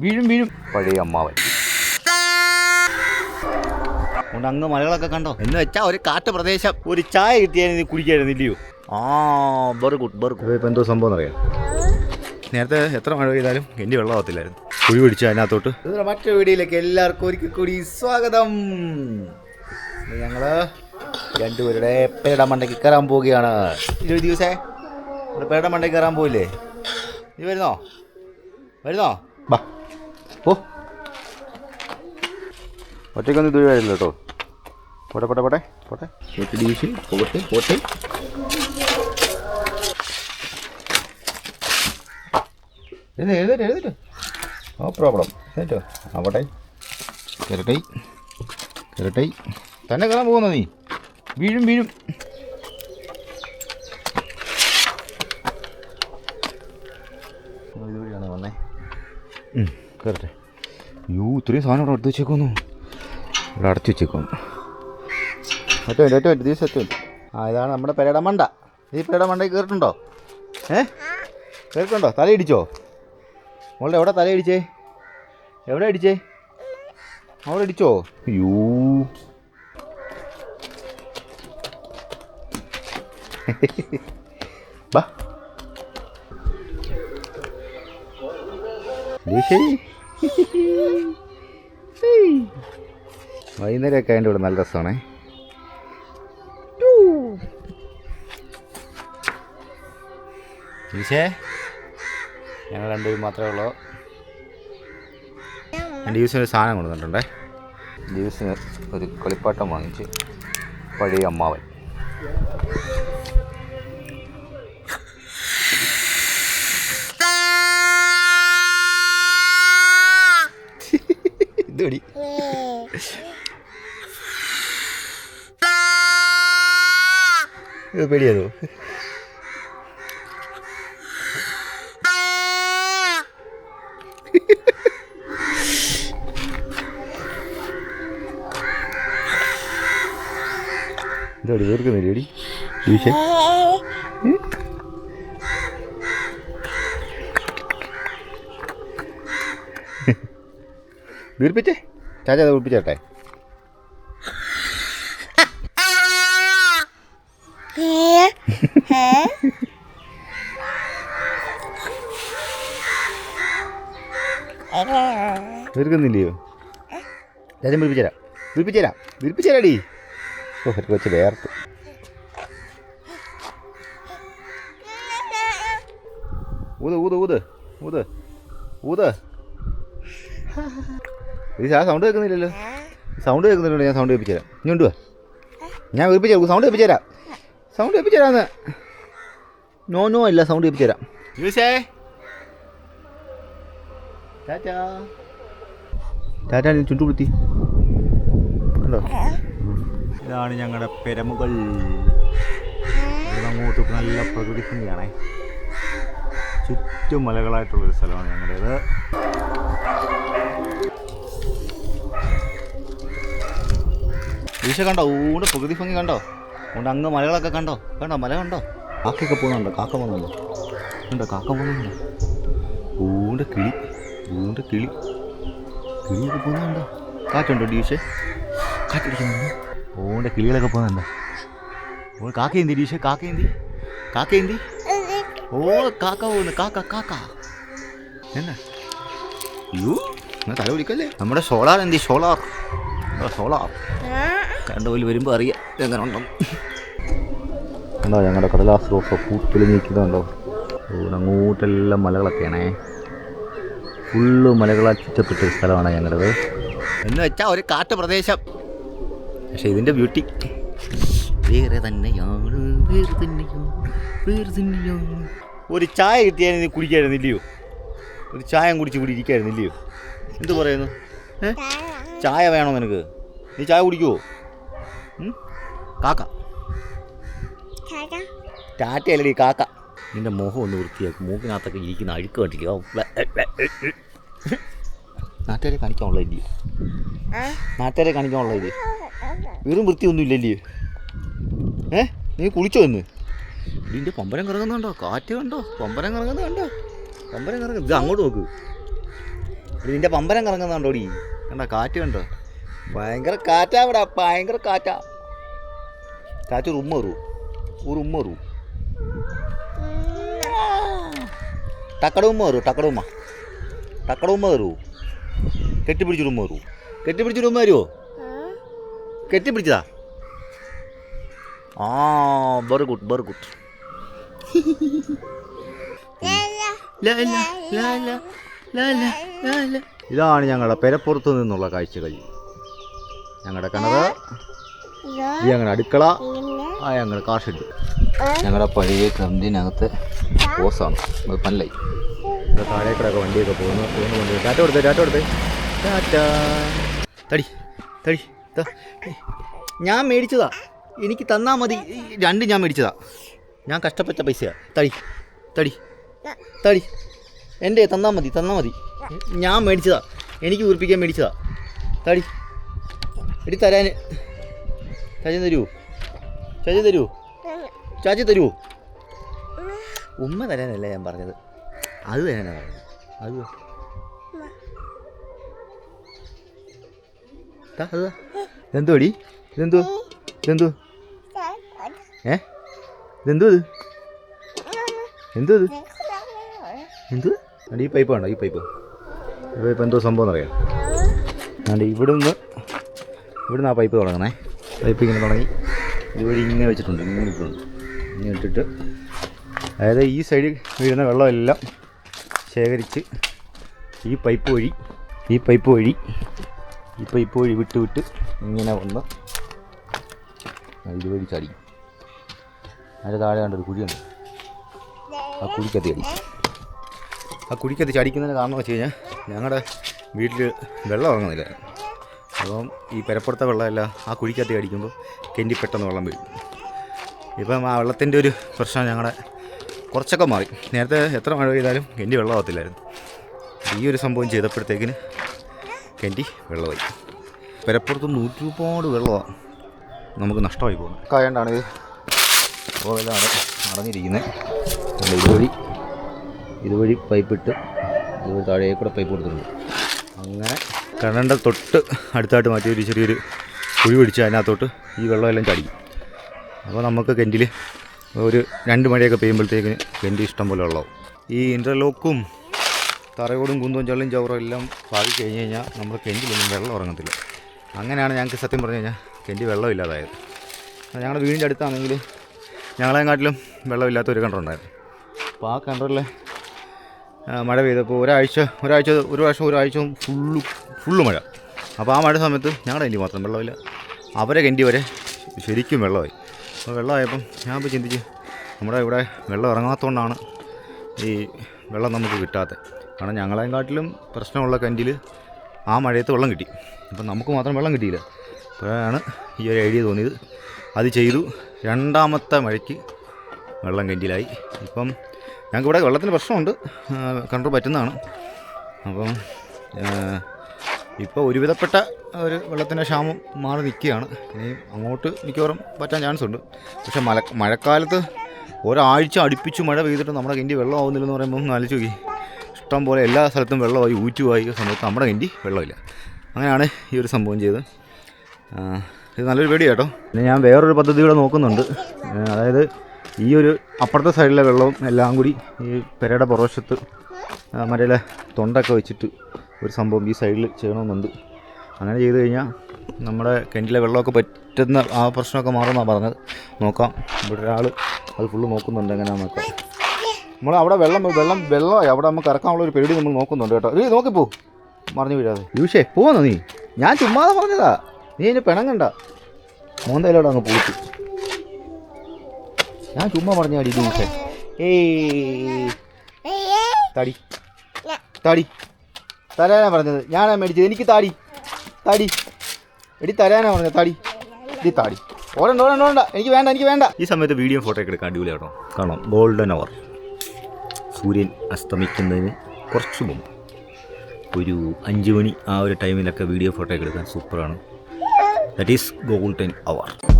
വീഴും വീഴും. പഴയ അമ്മാവൻ. അതുകൊണ്ട് അങ്ങ് മലകളൊക്കെ കണ്ടോ? എന്ന് വെച്ചാൽ ഒരു കാട്ട് പ്രദേശം. ഒരു ചായ കിട്ടിയാൽ നീ കുടിക്കായിരുന്നില്ലയോ ആ വെറി ഗുഡ് വെറി ഗുഡ് ഇപ്പം എന്തോ സംഭവം എന്നറിയാം. നേരത്തെ എത്ര മഴ പെയ്താലും എന്റെ വെള്ളമാകത്തില്ലായിരുന്നു കുഴി പിടിച്ചു അതിനകത്തോട്ട്? മറ്റൊരു വീഡിയോയിലേക്ക് എല്ലാവർക്കും ഒരിക്കൽ കൂടി സ്വാഗതം. ഞങ്ങൾ ഞങ്ങൾ രണ്ടുപേരുടെ പേരുടെ മണ്ടയ്ക്ക് കയറാൻ പോവുകയാണ്. ഇരുപത് ദിവസേ പേരുടെ മണ്ടയ്ക്ക് കയറാൻ പോവില്ലേ? നീ വരുന്നോ? വരുന്നോ? ബാ ഓ. ഒറ്റയ്ക്കൊന്നും ഇതുവരെ വരില്ല കേട്ടോ. പോട്ടെ പോട്ടെ പോട്ടെ പോട്ടെ. പോട്ടെ പോട്ടെ പോട്ടെ എഴുതട്ടെ എഴുതിട്ട് നോ പ്രോബ്ലം കേട്ടോ ആവട്ടെ. കയറട്ടെ കയറട്ടെ തന്നെ കയറാൻ പോകുന്നു നീ? വീഴും വീഴും. ഇതുവഴിയാണ് വന്നേ. കയറട്ടെ യൂ ഇത്രയും സാധനം ഇവിടെ അടുത്ത് വെച്ചേക്കുന്നു ഇവിടെ അടച്ചു വെച്ചേക്കുന്നു ഒറ്റ ഒറ്റ മിനിറ്റ് ദിവസം ഒറ്റ ആ ഇതാണ് നമ്മുടെ പെരയുടെ മണ്ട. ഈ പെരയുടെ മണ്ടയിൽ കയറിട്ടുണ്ടോ ഏ? കയറിട്ടുണ്ടോ തലയിടിച്ചോ മോളുടെ എവിടെ തലയിടിച്ചേ എവിടെ അടിച്ചേ അവിടെ അടിച്ചോ യൂ. ബാ. ദേശേ വൈകുന്നേരമൊക്കെ അതിന്റെ ഇവിടെ നല്ല രസമാണേ. ഈശേ ഞങ്ങൾ രണ്ടുപേരും മാത്രമേ ഉള്ളൂ. എന്റെ യൂസിന് ഒരു സാധനം കൊണ്ടുവന്നിട്ടുണ്ടേ. ജ്യൂസിന് ഒരു കളിപ്പാട്ടം വാങ്ങിച്ച് പഴയ അമ്മാവൻ. ഇത് പേടിയാതോ ഇതോടി തീർക്കുന്നില്ല എടി ഈശേ വീർപ്പിച്ചേ ചാച്ച അത് വീർപ്പിച്ചേട്ടെ തീർക്കുന്നില്ലയോ ചാച്ചൻ വീർപ്പിച്ചേരാം വീർപ്പിച്ചേരാം വിളിപ്പിച്ചേരാടി ഓ ഒരു കൊച്ചു വേർത്ത്. ഊത് ഊത് ഊത്. ഊത് ഊത്. ഇത് ആ സൗണ്ട് കേൾക്കുന്നില്ലല്ലോ. സൗണ്ട് കേൾക്കുന്നില്ലല്ലോ ഞാൻ സൗണ്ട് കേൾപ്പിച്ചു തരാം ഇങ്ങോട്ട് വാ ഞാൻ കേൾപ്പിച്ചു തരാം സൗണ്ട് കേൾപ്പിച്ചു തരാം സൗണ്ട് കേൾപ്പിച്ചു തരാന്ന് നോ നോ ഇല്ല സൗണ്ട് കേൾപ്പിച്ചു തരാം യൂസേ? ടാറ്റാ. ടാറ്റാ നീ ചുണ്ടുപിടുത്തി. കണ്ടോ? ഇതാണ് ഞങ്ങളുടെ പെരമുകൾ. അങ്ങോട്ട് നല്ല പ്രകൃതി ഭംഗിയാണേ. ചുറ്റും മലകളായിട്ടുള്ളൊരു സ്ഥലമാണ് ഞങ്ങളുടേത്. ഈശ കണ്ടോ? ഊണ്ട് പ്രകൃതി ഭംഗി കണ്ടോ? ഉണ്ട് അങ്ങ് മലകളൊക്കെ കണ്ടോ? കണ്ടോ? മല കണ്ടോ? കാക്കയൊക്കെ പോകുന്നുണ്ടോ? കാക്ക പോകുന്നുണ്ടോ? കണ്ടോ കാക്ക പോകുന്നുണ്ടോ? ഊണ്ട് കിളി. ഊണ്ട് കിളി. കിളിയൊക്കെ പോകുന്നുണ്ടോ? കാറ്റുണ്ടോ ഡീഷേ കാറ്റടിക്കുന്നുണ്ടോ ഊണ്ട് കിളികളൊക്കെ പോകുന്നുണ്ടോ? ഓ കാക്ക കാക്കയെന്തി ഡീഷേ കാക്കയെന്തി കാക്കയെന്തി ഓ കാക്ക പോകുന്നു. കാക്ക കാക്ക. എന്നാ? യൂ എന്നാ തല വിളിക്കല്ലേ നമ്മുടെ സോളാർ എന്തി സോളാർ. സോളാർ. കണ്ട പോലെ വരുമ്പോൾ അറിയാം എങ്ങനെ ഉണ്ടെന്ന് കണ്ടോ ഞങ്ങളുടെ കടലാസ് റോസ് പൂത്തിൽ നിൽക്കുന്നുണ്ടോ അങ്ങോട്ടെല്ലാം മലകളൊക്കെയാണേ. ഫുള്ള് മലകളാൽ ചുറ്റപ്പെട്ട ഒരു സ്ഥലമാണ് ഞങ്ങളുടേത് എന്ന് വെച്ചാൽ ഒരു കാട്ട് പ്രദേശം പക്ഷെ ഇതിന്റെ ബ്യൂട്ടി. വേറെ തന്നെയാണ് വേറെ തന്നെയാണ് വേറെ തന്നെയാണ് ഒരു ചായ കിട്ടിയാൽ നീ കുടിക്കായിരുന്നില്ലയോ? ഒരു ചായ കുടിച്ച് കൂടി ഇരിക്കായിരുന്നില്ലയോ? എന്ത് പറയുന്നു? ചായ വേണോ നിനക്ക്? നീ ചായ കുടിക്കുവോ? കാക്ക. ടാറ്റയല്ലടി കാക്ക. നിന്റെ മുഖം ഒന്ന് വൃത്തിയാക്കി. മൂക്കിനകത്തൊക്കെ ഇരിക്കുന്ന അഴുക്ക് കണ്ടില്ല? നാട്ടുകാരെ കാണിക്കാനുള്ള ഇല്ലേ നാട്ടുകാരെ കാണിക്കാനുള്ള ഇല്ലേ വെറും വൃത്തിയൊന്നും ഇല്ലല്ലേ ഏ? നീ കുളിച്ചോ ഇന്ന്? ഇതിന്റെ പമ്പരം കറങ്ങുന്നുണ്ടോ കാറ്റ് കണ്ടോ? പമ്പരം കറങ്ങുന്നത് കണ്ടോ? പമ്പരം കറങ്ങുന്നത്. ഇത് അങ്ങോട്ട് നോക്ക്. ഇതിന്റെ നിന്റെ പമ്പരം കറങ്ങുന്നുണ്ടോടി കണ്ടോ? കാറ്റ് കണ്ടോ? ഭയങ്കര കാറ്റാ ഇവിടെ ഭയങ്കര കാറ്റാ. കാറ്റ് ഒരു ഉമ്മ വരൂ. ഒരു ഉമ്മ വരൂ. ടക്കട ഉമ്മ വരൂ ടക്കട ഉമ്മ. ടക്കട ഉമ്മ വരൂ. കെട്ടിപ്പിടിച്ചൊരു ഉമ്മ വരൂ. കെട്ടിപ്പിടിച്ചൊരു ഉമ്മ വരുമോ കെട്ടിപ്പിടിച്ചതാ? ആ വെറി ഗുഡ് വെറി ഗുഡ് ഇതാണ് ഞങ്ങളുടെ പെരപ്പുറത്ത് നിന്നുള്ള കാഴ്ചകൾ. ഞങ്ങളുടെ കിണറ്. ഈ ഞങ്ങളുടെ അടുക്കള. ആ കാർ ഷെഡ് ഞങ്ങളുടെ പഴയ കന്തിനകത്ത് ഓസാണ്. അത് പല്ലായി ഇവിടെ താഴേക്കടൊക്കെ വണ്ടിയൊക്കെ പോകുന്നു. പോകുന്നു വണ്ടി. ടാറ്റ കൊടുത്തേ ടാറ്റ കൊടുത്തേ. ടാറ്റ. തടി തടി ഞാൻ മേടിച്ചതാ. എനിക്ക് തന്നാ മതി. രണ്ടും ഞാൻ മേടിച്ചതാ. ഞാൻ കഷ്ടപ്പെട്ട പൈസയാ. തടി തടി തടി. എന്റെ തന്നാൽ മതി തന്നാൽ മതി. ഞാൻ മേടിച്ചതാ. എനിക്ക് ഉറപ്പിക്കാൻ മേടിച്ചതാ. തടി. എടി തരാൻ ചാച്ചി തരൂ. ചാച്ചി തരൂ. ചാച്ചി തരൂ. ഉമ്മ തരാനല്ല ഞാൻ പറഞ്ഞത്. അത് തരാനാ പറഞ്ഞത്. അത് ഇതെന്തോ അടി? ഇതെന്തോ? ഇതെന്തോ? ഏ? ഇതെന്തോ ഇത്? എന്തോ ഇത്? എന്ത്? അടി ഈ പൈപ്പ് വേണ്ട ഈ പൈപ്പ് ഈ പൈപ്പ് എന്തോ സംഭവം എന്നറിയാം. അതുകൊണ്ട് ഇവിടുന്ന് ഇവിടുന്ന് ആ പൈപ്പ് തുടങ്ങണേ. പൈപ്പ് ഇങ്ങനെ തുടങ്ങി. ഇതുവഴി ഇങ്ങനെ വെച്ചിട്ടുണ്ട് ഇങ്ങനെ ഇട്ടുണ്ട് ഇങ്ങനെ ഇട്ടിട്ട് അതായത് ഈ സൈഡിൽ വീഴുന്ന വെള്ളമെല്ലാം ശേഖരിച്ച് ഈ പൈപ്പ് വഴി ഈ പൈപ്പ് വഴി ഈ പൈപ്പ് വഴി വിട്ട് വിട്ട് ഇങ്ങനെ വന്ന് ഇതുവഴി ചാടി. അതിന്റെ താഴെ കണ്ടൊരു കുഴിയുണ്ട്. ആ കുഴിക്കത്തി അടിക്കും ആ കുഴിക്കത്തി ചടിക്കുന്നതിന് കാരണം വെച്ച് കഴിഞ്ഞാൽ ഞങ്ങളുടെ വീട്ടിൽ വെള്ളം ഇറങ്ങുന്നില്ല. അപ്പം ഈ പെരപ്പുറത്തെ വെള്ളമെല്ലാം ആ കുഴിക്കകത്ത് അടിക്കുമ്പോൾ കെന്റി പെട്ടെന്ന് വെള്ളം വീഴും ഇപ്പം ആ വെള്ളത്തിന്റെ ഒരു പ്രശ്നം ഞങ്ങളുടെ കുറച്ചൊക്കെ മാറി. നേരത്തെ എത്ര മഴ പെയ്താലും കെന്റി വെള്ളമാകത്തില്ലായിരുന്നു ഈ ഒരു സംഭവം ചെയ്തപ്പോഴത്തേക്കിന് കെന്റി വെള്ളമായി. പെരപ്പുറത്ത് നൂറ്റിരുപാട് വെള്ളമാണ് നമുക്ക് നഷ്ടമായി പോകുന്നത്. കായണ്ടാണ് ഇത് ഓയിലാണ് അടഞ്ഞിരിക്കുന്നത് ഇതുവഴി ഇതുവഴി പൈപ്പിട്ട് ഇതുവഴി താഴേക്കൂടെ കൂടെ പൈപ്പ് കൊടുത്തിട്ടുണ്ട്. അങ്ങനെ കിണറിന്റെ തൊട്ട് അടുത്തായിട്ട് മാറ്റി ഒരു ചെറിയൊരു കുഴി പിടിച്ച് അതിനകത്തോട്ട് ഈ വെള്ളമെല്ലാം ചടി. അപ്പോൾ നമുക്ക് കെന്റിൽ ഒരു രണ്ട് മഴയൊക്കെ പെയ്യുമ്പോഴത്തേക്കിന് കിണറ്റ് ഇഷ്ടം പോലെ വെള്ളമാവും. ഈ ഇന്റർലോക്കും തറയോടും കുന്തവും ചള്ളും ചവറും എല്ലാം പാകി കഴിഞ്ഞ് കഴിഞ്ഞാൽ നമ്മൾ കെന്റിലൊന്നും വെള്ളം ഉറങ്ങത്തില്ല. അങ്ങനെയാണ് ഞങ്ങൾക്ക് സത്യം പറഞ്ഞു കഴിഞ്ഞാൽ കിണറ്റ് വെള്ളമില്ലാതായത് ഞങ്ങളുടെ വീടിന്റെ അടുത്താണെങ്കിൽ ഞങ്ങളെക്കാട്ടിലും വെള്ളമില്ലാത്ത ഒരു കിണറുണ്ടായിരുന്നു അപ്പോൾ ആ കിണറിൽ മഴ പെയ്തപ്പോൾ ഒരാഴ്ച ഒരാഴ്ച ഒരു പ്രാവശ്യം ഒരാഴ്ച ഫുള്ള് ഫുള്ള് മഴ. അപ്പോൾ ആ മഴ സമയത്ത് ഞങ്ങളുടെ കിണറ്റി മാത്രം വെള്ളമില്ല. അവരെ കിണറ്റി വരെ ശരിക്കും വെള്ളമായി. അപ്പോൾ വെള്ളമായപ്പം ഞാൻ ഇപ്പോൾ ചിന്തിച്ച് നമ്മുടെ ഇവിടെ വെള്ളം ഇറങ്ങാത്തതുകൊണ്ടാണ് ഈ വെള്ളം നമുക്ക് കിട്ടാത്തത് കാരണം ഞങ്ങളെക്കാട്ടിലും പ്രശ്നമുള്ള കിണറ്റിൽ ആ മഴയത്ത് വെള്ളം കിട്ടി. അപ്പം നമുക്ക് മാത്രം വെള്ളം കിട്ടിയില്ല. അപ്പോഴാണ് ഈ ഒരു ഐഡിയ തോന്നിയത്. അത് ചെയ്തു. രണ്ടാമത്തെ മഴയ്ക്ക് വെള്ളം കിണറ്റിലായി ഇപ്പം ഞങ്ങൾക്ക് ഇവിടെ വെള്ളത്തിന് പ്രശ്നമുണ്ട്. കണ്ടു പറ്റുന്നതാണ്. അപ്പം ഇപ്പോൾ ഒരുവിധപ്പെട്ട ഒരു വെള്ളത്തിന്റെ ക്ഷാമം മാറി നിൽക്കുകയാണ്. ഇനി അങ്ങോട്ട് മിക്കവാറും പറ്റാൻ ചാൻസ് ഉണ്ട്. പക്ഷേ മഴ മഴക്കാലത്ത് ഒരാഴ്ച അടുപ്പിച്ച് മഴ പെയ്തിട്ട് നമ്മുടെ കിണ്ടി വെള്ളം ആവുന്നില്ലെന്ന് പറയുമ്പോൾ ആലോചിച്ച് നോക്കി. ഇഷ്ടം പോലെ എല്ലാ സ്ഥലത്തും വെള്ളമായി ഊറ്റുമായി സമയത്ത് നമ്മുടെ കിണ്ടി വെള്ളമില്ല. അങ്ങനെയാണ് ഈ ഒരു സംഭവം ചെയ്തത്. ഇത് നല്ലൊരു പേടി കേട്ടോ. പിന്നെ ഞാൻ വേറൊരു പദ്ധതി കൂടെ നോക്കുന്നുണ്ട്. അതായത് ഈ ഒരു അപ്പുറത്തെ സൈഡിലെ വെള്ളവും എല്ലാം കൂടി ഈ പെരയുടെ പുറവശത്ത് മറ്റേ തൊണ്ടൊക്കെ വെച്ചിട്ട് ഒരു സംഭവം ഈ സൈഡിൽ ചെയ്യണമെന്നുണ്ട്. അങ്ങനെ ചെയ്ത് കഴിഞ്ഞാൽ നമ്മുടെ കിണറ്റിലെ വെള്ളമൊക്കെ പറ്റുന്ന ആ പ്രശ്നമൊക്കെ മാറുമെന്നാണ് പറഞ്ഞത്. നോക്കാം. ഇവിടെ ഒരാൾ അത് ഫുള്ള് നോക്കുന്നുണ്ട്. എങ്ങനെയാണെന്ന് നോക്കാം. നമ്മൾ അവിടെ വെള്ളം വെള്ളം വെള്ളമായി. അവിടെ നമുക്ക് ഇറക്കാനുള്ള ഒരു പേടി നമ്മൾ നോക്കുന്നുണ്ട് കേട്ടോ. ഇത് നോക്കിപ്പോ മറിഞ്ഞു വീഴാതെ. യൂഷേ പോന്നോ നീ? ഞാൻ ചുമ്മാതെ പറഞ്ഞതാ. നീ എന്നെ പിണങ്ങണ്ട. മോന്തയിലോടെ അങ്ങ് പൂച്ചു ഞാൻ ചുമ്മാ പറഞ്ഞ അടി യൂഷേ. ഏയ്. തടി. താടി. തരാനാ പറഞ്ഞത്. ഞാനാ മേടിച്ചത്. എനിക്ക് താടി. താടി. എടി തരാനാ പറഞ്ഞത്. താടി. ഇടി താടി. ഓടണ്ട ഓടണ്ട ഓടണ്ട. എനിക്ക് വേണ്ട എനിക്ക് വേണ്ട. ഈ സമയത്ത് വീഡിയോ ഫോട്ടോ ഒക്കെ എടുക്കാൻ അടിപൊളിയാണോ കാണാം. ഗോൾഡൻ അവർ സൂര്യൻ അസ്തമിക്കുന്നതിന് കുറച്ച് മുമ്പ് ഒരു അഞ്ച് മണി ആ ഒരു ടൈമിലൊക്കെ വീഡിയോ ഫോട്ടോ ഒക്കെ എടുക്കാൻ സൂപ്പറാണ് ദറ്റ് ഈസ് ഗോൾഡൻ അവർ